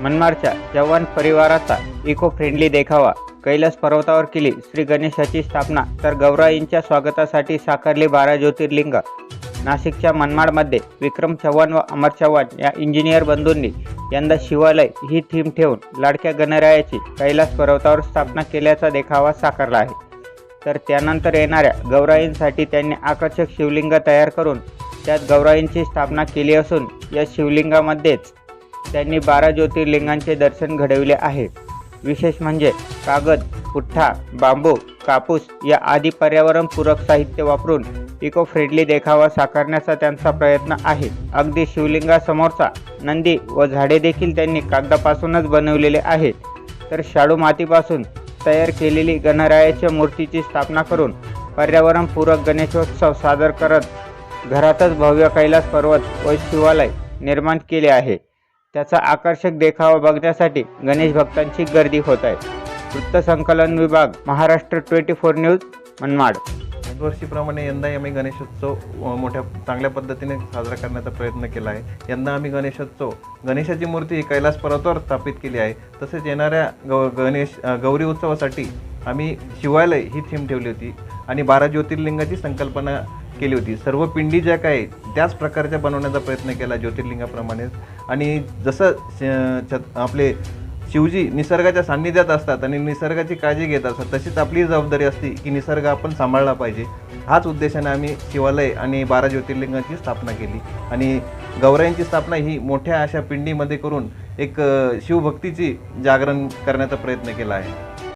मनमाडच्या जवान परिवाराचा eco friendly देखावा. कैलास पर्वतावर केली श्री गणेशाची स्थापना. तर गौराईंच्या स्वागतासाठी साकारली बारा ज्योतिर्लिंग. नाशिकच्या मनमाडमध्ये विक्रम चव्हाण व अमर चव्हाण या इंजिनियर बंधूंनी यंदा शिवालय ही थीम ठेवून लाडक्या गणरायाची कैलास पर्वतावर स्थापना केल्याचा देखावा साकारला आहे. तर त्यानंतर येणाऱ्या गौराईंसाठी त्यांनी आकर्षक शिवलिंग तयार करून त्यात गौराईंची स्थापना केली असून या शिवलिंगामध्येच त्यांनी बारा ज्योतिर्लिंगांचे दर्शन घडविले आहे. विशेष म्हणजे कागद पुठ्ठा बांबू कापूस या आदी पर्यावरणपूरक साहित्य वापरून इको फ्रेंडली देखावा साकारण्याचा त्यांचा प्रयत्न आहे. अगदी शिवलिंगासमोरचा नंदी व झाडे देखील त्यांनी कागदापासूनच बनवलेले आहेत. तर शाडू मातीपासून तयार केलेली गणरायाच्या मूर्तीची स्थापना करून पर्यावरणपूरक गणेशोत्सव सादर करत घरातच भव्य कैलास पर्वत व शिवालय निर्माण केले आहे. त्याचा आकर्षक देखावा बघण्यासाठी गणेश भक्तांची गर्दी होत आहे. वृत्तसंकलन विभाग Maharashtra twenty four news Manmad. दरवर्षीप्रमाणे यंदाही आम्ही गणेशोत्सव मोठ्या चांगल्या पद्धतीने साजरा करण्याचा प्रयत्न केला आहे. यंदा आम्ही गणेशोत्सव गणेशाची मूर्ती ही कैलास पर्वतावर स्थापित केली आहे. तसेच येणाऱ्या गौ गणेश गौरी उत्सवासाठी आम्ही शिवालय ही थीम ठेवली होती. आणि बारा ज्योतिर्लिंगाची संकल्पना केली होती. सर्व पिंडी ज्या काय त्याच प्रकारच्या बनवण्याचा प्रयत्न केला ज्योतिर्लिंगाप्रमाणेच आणि जसं श- छत- आपले शिवजी निसर्गाच्या सान्निध्यात असतात आणि निसर्गाची काळजी घेत असतात तशीच आपली जबाबदारी असते की निसर्ग आपण सांभाळला पाहिजे. हाच उद्देशाने आम्ही शिवालय आणि बारा ज्योतिर्लिंगाची स्थापना केली. आणि गौरायांची स्थापना ही मोठ्या अशा पिंडीमध्ये करून एक शिवभक्तीची जागरण करण्याचा प्रयत्न केला आहे.